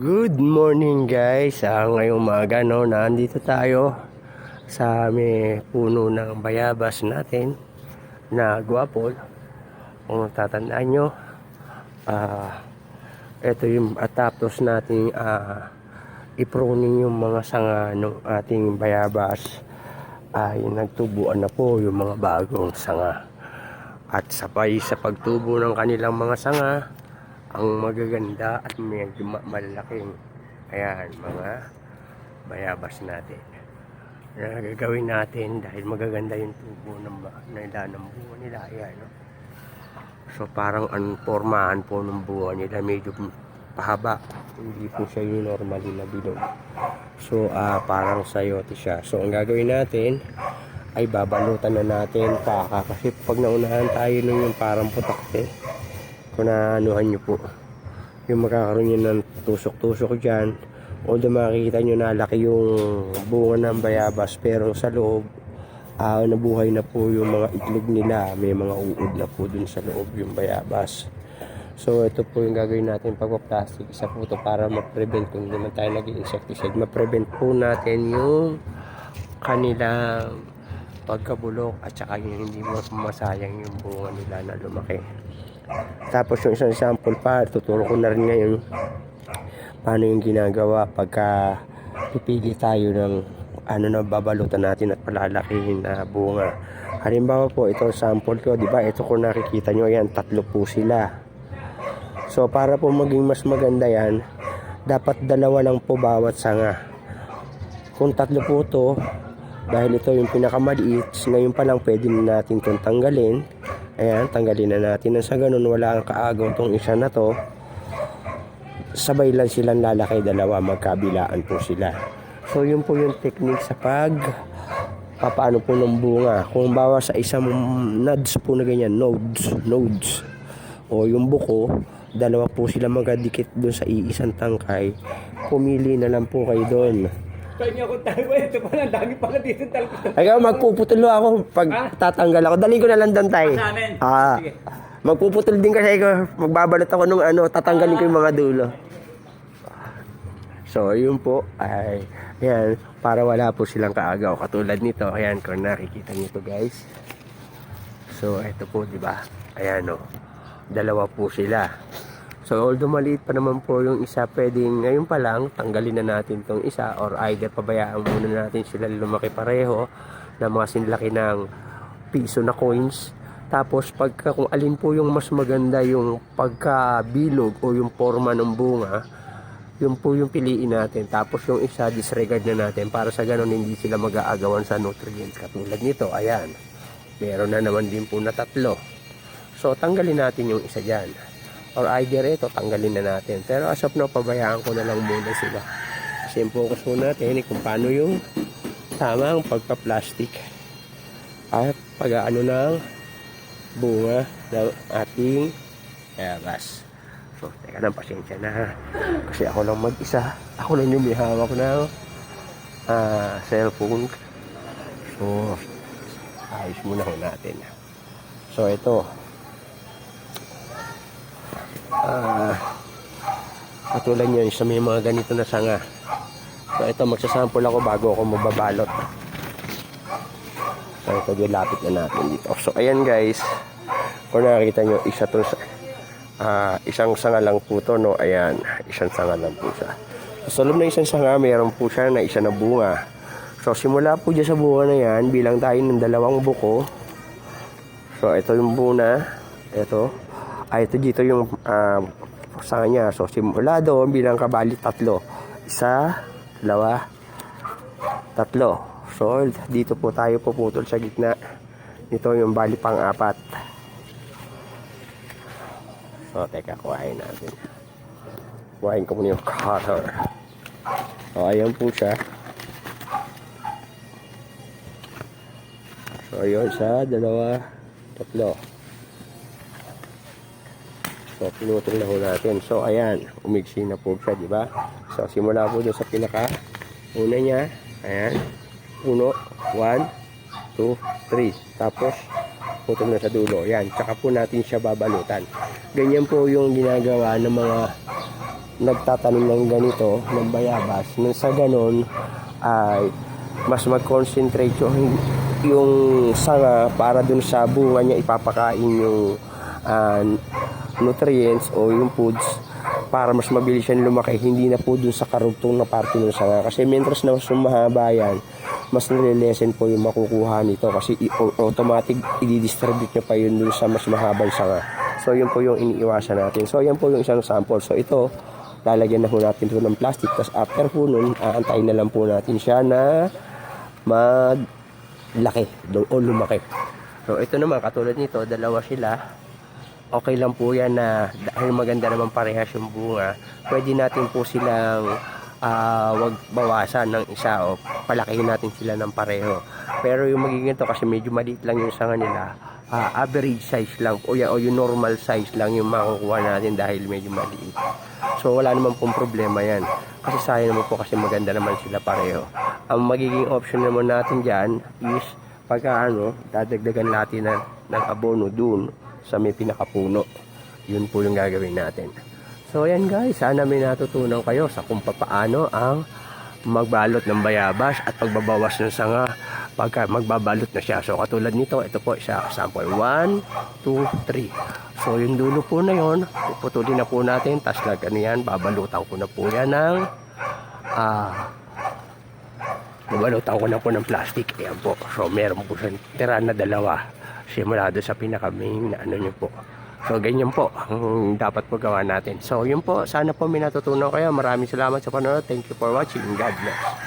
Good morning guys. Ah, ngayong umaga no, nandito tayo sa may puno ng bayabas natin na guwapol. Kung tatandaan nyo, ah, ito yung atapos nating ah, iproning yung mga sanga ng ating bayabas ay nagtubuan na po yung mga bagong sanga. At sabay sa pagtubo ng kanilang mga sanga, ang magaganda at medyo ma- malalaking ayan mga bayabas natin. Na gagawin natin dahil magaganda yung tubo ng nila ng bunga nila ayan no? so parang ang pormahan po ng bunga nila medyo pahaba. Hindi po siya yung normally na bilog. So ah parang sayote siya. So ang gagawin natin ay babalutan na natin paka kasi pag naunahan tayo nung yung parang putakte kung naanuhan nyo po. Yung magkakaroon nyo ng tusok-tusok dyan although makikita nyo na laki yung bunga ng bayabas pero sa loob ah nabuhay na po yung mga itlog nila. May mga uod na po dun sa loob yung bayabas. So ito po yung gagawin natin pagpa-plastic. Isa po ito para ma-prevent. Kung hindi man tayo nag-insecticide ma-prevent po natin yung kanilang pagkabulok at saka yung hindi mo masayang yung bunga nila na lumaki tapos yung isang sample pa, tuturo ko na rin ngayon paano yung ginagawa pagka pipili tayo ng ano na babalutan natin at palalakihin na bunga. Halimbawa po, ito sample ko, di ba? Ito kung nakikita nyo, yan, tatlo po sila. So, para po maging mas maganda yan, dapat dalawa lang po bawat sanga. Kung tatlo po to, dahil ito yung pinakamaliit, ngayon pa lang pwede na natin itong tanggalin. Ayan, tanggalin na natin. Nang sa ganun, wala ang kaagaw tong isa na to. Sabay lang silang lalaki dalawa, magkabilaan po sila. So, yun po yung technique sa pag papaano po ng bunga. Kung bawa sa isang nodes po na ganyan, nodes, nodes, o yung buko, dalawa po sila magkadikit doon sa iisang tangkay. Pumili na lang po kayo doon. Kaya niya akong tayo, ito pala, ang dami pala dito talpos. Ay, magpuputulo ako pag tatanggal ako. Dali ko na lang doon tayo. Sa amin. Ah. Sige. Magpuputol din kasi ako. Magbabalot ako nung ano, tatanggalin ko yung mga dulo. So, yun po ay yan, para wala po silang kaagaw. Katulad nito, ayan, kung nakikita niyo to guys. So, ito po, di ba? Ayan o. Dalawa po sila. So, although maliit pa naman po yung isa, pwedeng ngayon pa lang, tanggalin na natin tong isa or either pabayaan muna natin sila lumaki pareho na mga sinlaki ng piso na coins. Tapos, pagka kung alin po yung mas maganda yung pagkabilog o yung forma ng bunga, yun po yung piliin natin. Tapos yung isa, disregard na natin para sa ganun hindi sila mag-aagawan sa nutrients. Katulad nito, ayan. Meron na naman din po na tatlo. So, tanggalin natin yung isa dyan. Or either ito, tanggalin na natin. Pero as of now, pabayaan ko na lang muna sila. Kasi yung focus muna natin eh, kung paano yung tamang pagpa-plastic. At pag-ano ng bunga ng ating eras. So, teka lang, pasensya na. Kasi ako lang mag-isa. Ako lang yung may hawak ng ah, cellphone. So, ayos muna ho natin. So, ito. Ah, katulad nyo, sa may mga ganito na sanga. So, ito, magsasample ako bago ako mababalot. So, ito, lapit na natin dito. So, ayan guys. Kung nakikita nyo, isa to sa, ah, isang sanga lang po to, no? Ayan, isang sanga lang po siya. Sa loob ng isang sanga, mayroon po siya na isa na bunga. So, simula po dyan sa bunga na yan, bilang tayo ng dalawang buko. So, ito yung buna. Ito. Ay, ito dito yung ah, sanga niya. So, simula doon, bilang kabali tatlo. Isa, dalawa, tatlo. So, dito po tayo puputol sa gitna. Ito yung bali pang apat. So, teka, kuhain natin. Kuhain ko muna yung cutter. So, ayan po siya. So, ayun, isa, dalawa, tatlo. So, pinutol na ho natin. So, ayan, umigsi na po siya, di ba? So, simula po doon sa pinaka, una niya, ayan, uno, one, two, three. Tapos, putol na sa dulo. Yan, tsaka po natin siya babalutan. Ganyan po yung ginagawa ng mga nagtatanim ng ganito, ng bayabas, nang sa ganon ay mas mag-concentrate yung, yung sanga para dun sa bunga niya ipapakain yung ah, nutrients o yung foods para mas mabilis yan lumaki hindi na po dun sa karugtong na parte ng sanga. Kasi mientras na mas mahaba yan mas nililesen po yung makukuha nito kasi automatic i-distribute nyo pa yun dun sa mas mahabang sanga. So yun po yung iniiwasan natin. So yan po yung isang sample. So ito lalagyan na po natin ito ng plastic. Tapos after po nun aantayin na lang po natin siya na maglaki o lumaki. So ito naman katulad nito dalawa sila okay lang po yan na dahil maganda naman parehas yung bunga, pwede natin po silang ah, wag bawasan ng isa o palakihin natin sila ng pareho. Pero yung magiging to kasi medyo maliit lang yung sanga nila, ah, average size lang o, ya- o yung normal size lang yung makukuha natin dahil medyo maliit. So wala naman pong problema yan. Kasi sayang naman po kasi maganda naman sila pareho. Ang magiging option naman natin dyan is pagka ano, dadagdagan natin na, ng abono dun sa may pinakapuno. Yun po yung gagawin natin. So ayan guys, sana may natutunan kayo sa kung paano ang magbalot ng bayabas at pagbabawas ng sanga pagka magbabalot na siya. So katulad nito, ito po isa sample 1, 2, 3. So yung dulo po na yon, puputulin na po natin, tapos lag ano yan, babalutan ko na po yan ng ah Babalutan ko na po ng plastic. Ayan po. So, meron po siyang tira na dalawa. Simula doon sa pinaka-main na ano nyo po. So, ganyan po ang dapat po gawa natin. So, yun po. Sana po may natutunan kayo. Maraming salamat sa panonood. Thank you for watching. God bless.